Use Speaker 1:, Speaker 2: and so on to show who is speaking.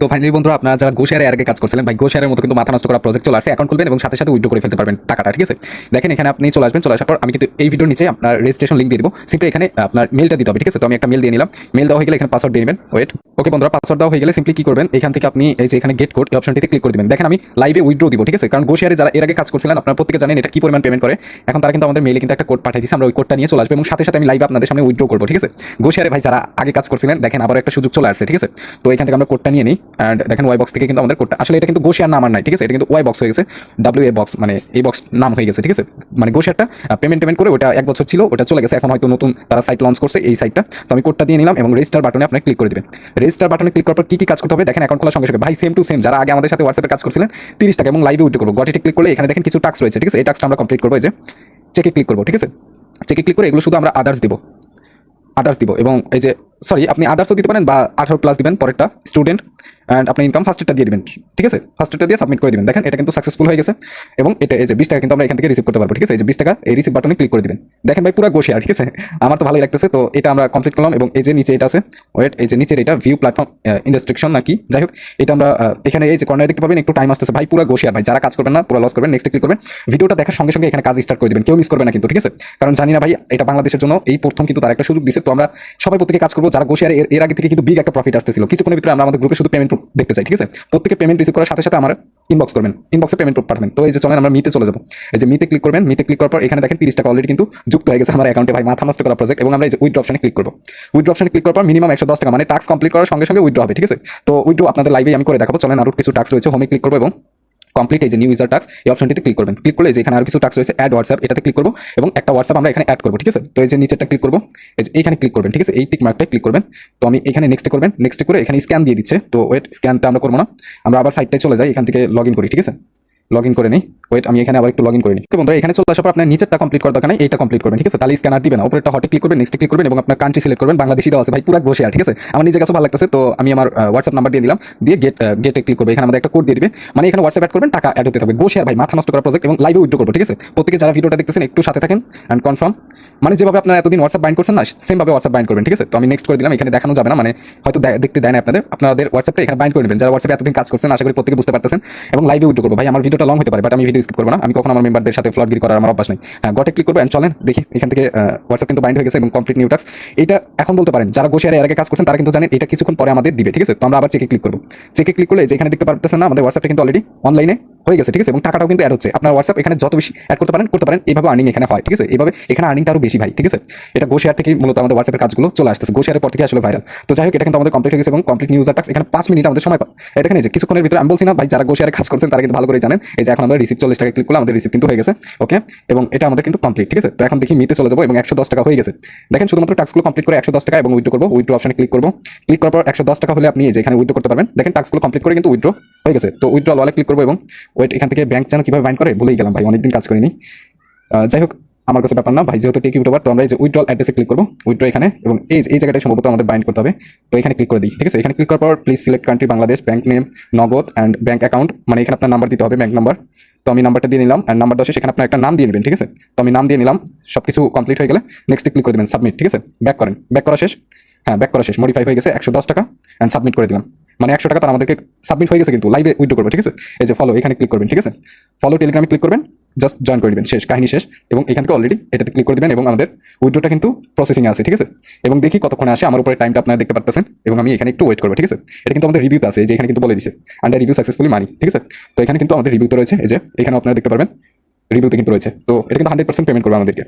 Speaker 1: তো ফাইনালি বন্ধুরা, আপনারা যারা গোশেয়ারে আগে কাজ করছিলেন, ভাই গোশেয়ারের মতো কিন্তু মাথা নষ্ট করা প্রজেক্ট চলে আসছে। অ্যাকাউন্ট খুলবেন এবং সাথে সাথে উইড্রো করে ফেলতে পারবেন টাকাটা, ঠিক আছে? দেখেন, এখানে আপনি চলে আসবেন, চলে আসার পর আমি কিন্তু এই ভিডিওর নিচে আপনার রেজিস্ট্রেশন লিঙ্ক দিয়ে দিব। সিম্পলি এখানে আপনার মেলটা দিতে হবে, ঠিক আছে? তো আমি একটা মেল দিয়ে নিলাম। মেল দেওয়া হয়ে গেলে এখানে পাসওয়ার্ড দিয়ে নেবেন। ওয়েট ওকে বন্ধুরা পাসওয়ার্ড দেওয়া হয়ে গেলে সিম্পলি কি করবেন? এখান থেকে আপনি এই যে এখানে গেট কোড এই অপশনটিতে ক্লিক করে দিবেন। দেখেন, আমি লাইভে উইড্রো দিব, ঠিক আছে? কারণ গোশেয়ারে যারা এর আগে কাজ করছিলেন, আপনারা প্রত্যেকে জানেন এটা কি পরিমাণ পেমেন্ট করে। এখন তারা কিন্তু আমাদের মেলে কিন্তু একটা কোড পাঠিয়ে দিচ্ছে আমরা ওই কোডটা নিয়ে চলে আসব এবং সাথে সাথে আমি লাইভে আপনাদের সামনে উইড্রো করব, ঠিক আছে? গোশেয়ারে ভাই, যারা আগে কাজ করছিলেন, দেখেন আবার একটা সুযোগ চলে আসছে, ঠিক আছে? তো এখান থেকে আমরা কোডটা নিয়ে নিই। অ্যান্ড দেখেন ওয়াই বক্স থেকে কিন্তু আমাদের কোডটা আসলে এটা কিন্তু গোশেয়ার নাম আর নাই, ঠিক আছে? এটা কিন্তু ওয়াই বক্স হয়ে গেছে ডাব্লিউ এ বক্স মানে এই বক্স নাম হয়ে গেছে, ঠিক আছে? মানে গোশেয়ারটা পেমেন্ট পেমেন্ট করে ওটা এক বছর ছিল, ওটা চলে গেছে, এখন হয়তো নতুন তারা সাইট লঞ্চ করছে এই সাইটটা তো আমি কোডটা দিয়ে নিলাম এবং রেজিস্টার বাটনে আপনি ক্লিক করে দেবেন রেজিস্টার বাটনে ক্লিক করার পর কি কি কাজ করতে হবে? দেখেন অ্যাকাউন্ট খোলার সঙ্গে সঙ্গে, ভাই সেম টু সেম যারা আগে আমাদের সাথে হোয়াটসঅ্যাপে কাজ করছিলেন, তিরিশ টাকা এবং লাইভে উঠে করব। গটিতে ক্লিক করলে এখানে দেখেন কিছু টাস্ক রয়েছে, ঠিক আছে? এই টাস্কটা আমরা কমপ্লিট করব, এই যে চেকে ক্লিক করব, ঠিক আছে? চেকে ক্লিক করে এগুলো শুধু আমরা আদার্স দিব। আদার্স দিব এবং এই যে সরি আপনি আদার্সও দিতে পারেন বা আঠারো প্লাস দিবেন পরেরটা স্টুডেন্ট অ্যান্ড আপনি ইনকাম ফার্স্টটা দিয়ে দিবেন, ঠিক আছে? ফার্স্টটা দিয়ে সাবমিট করে দিবেন। দেখেন, এটা কিন্তু সাকসেসফুল হয়ে গেছে। এবং এটা, এই যে বিশ টাকা কিন্তু আমরা এখান থেকে রিসিভ করতে পারব, ঠিক আছে? এই যে বিশ টাকা, এই রিসিভ বাটনে ক্লিক করে দিবেন। দেখেন ভাই, পুরো গোশিয়া ঠিক আছে? আমার তো ভালোই লাগতেছে, তো এটা আমরা কমপ্লিট করলাম। এবং এই যে নিচে এটা আছে ওয়েট এই যে নিচের এটা ভিউ প্ল্যাটফর্ম ইন্ডাস্ট্রিকশন নাকি? যাই হোক, এটা আমরা এখানে এই যে কর্নারে দেখতে পাবেন, একটু টাইম আসতেছে। ভাই, পুরো গোশিয়া ভাই, যারা কাজ করবেন না, পুরো লস করবেন নেক্সট ক্লিক করবেন। ভিডিওটা দেখার সঙ্গে সঙ্গে এখানে কাজ স্টার্ট করে দিবেন। কেউ মিস করবে না কিন্তু, ঠিক আছে? কারণ জানি না ভাই, এটা বাংলাদেশের জন্য এই প্রথম কিন্তু তার একটা সুযোগ দিছে। তো আমরা সবাই প্রত্যেকে কাজ করব। যারা গোশিয়ার, এর আগে থেকে কিন্তু বিগ একটা প্রফিট আসতেছিল। কিছুক্ষণের ভিতরে আমরা আমাদের গ্রুপে শুধু পেমেন্ট দেখতে চাই, ঠিক আছে? প্রত্যেকে পেমেন্ট রিসিভ করার সাথে সাথে আমার ইনবক্স করবেন। ইনবক্সে পেমেন্ট পাঠাবেন। তো এই যে চলেন, আমরা মিতে চলে যাব। এই যে মিতে ক্লিক করবেন মিতে ক্লিক করার পর এখানে দেখেন তিরিশ টাকা অলরেডি কিন্তু যুক্ত হয়ে গেছে আমার অ্যাকাউন্টে ভাই, মাথা নষ্ট করা প্রজেক্ট এবং আমরা এই যে অপশনে ক্লিক করব। উইড্র অপশনে ক্লিক করার পর মিনিমাম একশো দশ টাকা মানে টাস্ক কমপ্লিট করার সঙ্গে সঙ্গে উইথড্র হবে, ঠিক আছে? তো উইথড্র আপনাদের লাইভে আমি করে দেখাবো। চলেন আরও কিছু টাস্ক রয়েছে হোমে ক্লিক করব এবং কমপ্লিট এই যে নিউ ইউজার টাক্স এই অপশনটিতে ক্লিক করবেন। ক্লিক করলে যে এখানে আর কিছু টাক্স রয়েছে অ্যাড হোয়াটসঅ্যাপ এটাতে ক্লিক করব এবং একটা হোয়াটসঅ্যাপ আমরা এখানে অ্যাড করব, ঠিক আছে? তো এই যে নিচেরটা ক্লিক করব, এই যে এখানে ক্লিক করবেন, ঠিক আছে? এই টিক মার্কটায় ক্লিক করবেন। তো আমি এখানে নেক্সট করবেন নেক্সট করে এখানে স্ক্যান দিয়ে দিচ্ছে। তো ওয়েট স্ক্যানটা আমরা করব না। আমরা আবার সাইটটায় চলে যাই, এখান থেকে লগ ইন করি, ঠিক আছে? লগ ইন করে নিই। ওয়েট আমি এখানে আবার একটু লগ ইন করে নিই। বন্ধুরা, এখানে চলে আসার পর আপনার নিচেরটা কমপ্লিট করার দরকার নেই, এইটা কমপ্লিট করবেন, ঠিক আছে? তাহলে স্ক্যানার দিবেন উপরেরটা হটে ক্লিক করবেন নেক্সট ক্লিক করবেন, এবং আপনার কান্ট্রি সিলেক্ট করবেন বাংলাদেশি দেওয়া আছে, ভাই, পুরো ঘষে ঠিক আছে? আমার নিজের কাছে ভালো লাগতেছে, তো আমি আমার হোয়াটসঅ্যাপ নাম্বার দিয়ে দিলাম, দিয়ে গেট গেটে ক্লিক করবে। এখানে আমাদের একটা কোড দিয়ে দিবে। মানে এখানে হোয়াটসঅ্যাপ অ্যাড করবেন, টাকা অ্যাড হতে হবে গোশেয়ার ভাই, মাথা নষ্ট করা প্রজেক্ট এবং লাইভে উইড্রো করব, ঠিক আছে? প্রত্যেকে যারা ভিডিওটা দেখতেছেন, একটু সাথে থাকেন অ্যান্ড কনফার্ম মানে যেভাবে আপনারা এতদিন হোয়াটসঅ্যাপ বাইন্ড করছেন না সেমভাবে হোয়াটসঅ্যাপ বাইন্ড করবেন, ঠিক আছে? তো আমি নেক্সট করে দিলাম, এখানে দেখানো যাবে না মানে হয়তো দেখতে দেয় না আপনাদের। আপনাদের হোয়াটসঅ্যাপটা এখানে বাইন্ড করে নেবেন। যারা হোয়াটসঅ্যাপে এতদিন কাজ করছেন, আশা করি প্রত্যেকে বুঝতে পারতেছেন। এবং লাইভে উইড্রো করব। ভাই, আমার ভিডিওটা লং হতে পারে বাট আমি ভিডিও স্কিপ করব না। আমি কখন আমার মেম্বারদের সাথে ফ্লটগিরি করার আমার অভ্যাস নেই। হ্যাঁ গটে ক্লিক করব অ্যান্ড চলেন, দেখি, এখান থেকে হোয়াটসঅ্যাপ কিন্তু বাইন্ড হয়ে গেছে এবং কমপ্লিট নিউ টাস্ক এটা এখন বলতে পারেন, যারা গোশিয়ারে এর আগে কাজ করছেন, তারা কিন্তু জানেন, এটা কিছুক্ষণ পরে আমাদের দিবে, ঠিক আছে? তো আমরা আবার চেকে ক্লিক করব। চেকে ক্লিক করলে যেখানে দেখতে পারতেছেন না, আমাদের হোয়াটসঅ্যাপটা কিন্তু অলরেডি অনলাইনে হয়ে গেছে, ঠিক আছে? এবং টাকাটাও কিন্তু অ্যাড হচ্ছে। আপনার হোয়াটসঅ্যাপ এখানে যত বেশি অ্যাড করতে পারেন করতে পারেন এইভাবে আর্নিং এখানে হয়, ঠিক আছে? এইভাবে এখানে আর্নিংটা আরও বেশি ভাই, ঠিক আছে? এটা গোশেয়ার থেকে মূলত আমাদের হোয়াটসঅ্যাপের কাজগুলো চলে আসতেছে। গোশেয়ারের পর থেকে আসলে ভাইরাল তো যাই হোক, এটা কিন্তু আমাদের কমপ্লিট হয়ে গেছে এবং কমপ্লিট নিউজ টাক্স এখানে পাঁচ মিনিট আমাদের সময় পায় এটা যে কিছুক্ষণের ভিতরে আমি বলছি না, ভাই, যারা গোশেয়ারে কাজ করছেন, তারা কিন্তু ভালো করে জানেন। এই যে এখন আমরা রিসিভ চল্লিশ টাকা ক্লিক করলে আমাদের রিসিভ কিন্তু হয়ে গেছে ওকে এবং এটা আমাদের কিন্তু কমপ্লিট ঠিক আছে? তো এখন দেখি মিতে চলে যাব এবং একশো দশ টাকা হয়ে গেছে। দেখেন, শুধুমাত্র টাস্কগুলো কমপ্লিট করে একশো দশ টাকা এবং উইড্রো করব। উইড্রো অপশনে ক্লিক করব। ক্লিক করার পর একশো দশ টাকা হলে আপনি এই যে এখানে উইড্রো করতে পারবেন। দেখেন টাস্কগুলো কমপ্লিট করে কিন্তু উইড্রো হয়ে গেছে। তো উইড্রো ওয়ালে ক্লিক করব এবং ওয়েট এখান থেকে ব্যাংক যেন কীভাবে বাইন্ড করে? ভুলেই গেলাম ভাই, অনেকদিন কাজ করিনি। যাই হোক, আমার কাছে ব্যাপার না। ভাই, যেহেতু টেক ইউটিউবার তো আমরা এই যে উইড্রল অ্যাড্রেসে ক্লিক করব। উইড্রো এখানে এবং এই এই জায়গাটায় সম্ভবত আমাদের বাইন্ড করতে হবে। তো এখানে ক্লিক করে দিই, ঠিক আছে? এখানে ক্লিক করার পর please select country Bangladesh bank name Nagad and bank account মানে এখানে আপনার নাম্বার দিতে হবে ব্যাংক নাম্বার তো আমি নাম্বারটা দিয়ে নিলাম অ্যান্ড নাম্বার দশে সেখানে আপনার একটা নাম দিয়ে নেবেন, ঠিক আছে? তো আমি নাম দিয়ে নিলাম সব কিছু কমপ্লিট হয়ে গেলে নেক্সট ক্লিক করে দেবেন সাবমিট ঠিক আছে? ব্যাক করেন। ব্যাক করা শেষ। হ্যাঁ ব্যাক করা শেষ। মডিফাই হয়ে গেছে একশো দশ টাকা অ্যান্ড সাবমিট করে দিলাম। মানে একশো টাকা তার আমাদেরকে সাবমিট হয়ে গেছে কিন্তু লাইভে উইড্রো করবে, ঠিক আছে? এই যে ফলো এখানে ক্লিক করবেন, ঠিক আছে? ফলো টেলিগ্রামে ক্লিক করবেন জাস্ট জয়েন করে দিবেন শেষ, কাহিনী শেষ, এবং এখান থেকে অলরেডি এটাতে ক্লিক করে দিবেন এবং আমাদের উইড্রোটা কিন্তু প্রসেসিংয়ে আছে, ঠিক আছে? এবং দেখি কতক্ষণে আসে, আমার উপরে টাইমটা আপনারা দেখতে পারতেছেন, এবং আমি এখানে একটু ওয়েট করব, ঠিক আছে? এটা কিন্তু আমাদের রিভিউতে আছে যে এখানে কিন্তু বলে দিছে আন্ডার রিভিউ সাকসেসফুলি মানি ঠিক আছে? তো এখানে কিন্তু আমাদের রিভিউতে রয়েছে, এই যে এখানে আপনারা দেখতে পারবেন রিভিউতে কিন্তু রয়েছে, তো এটা কিন্তু হান্ড্রেড পার্সেন্ট পেমেন্ট করবে আমাদেরকে।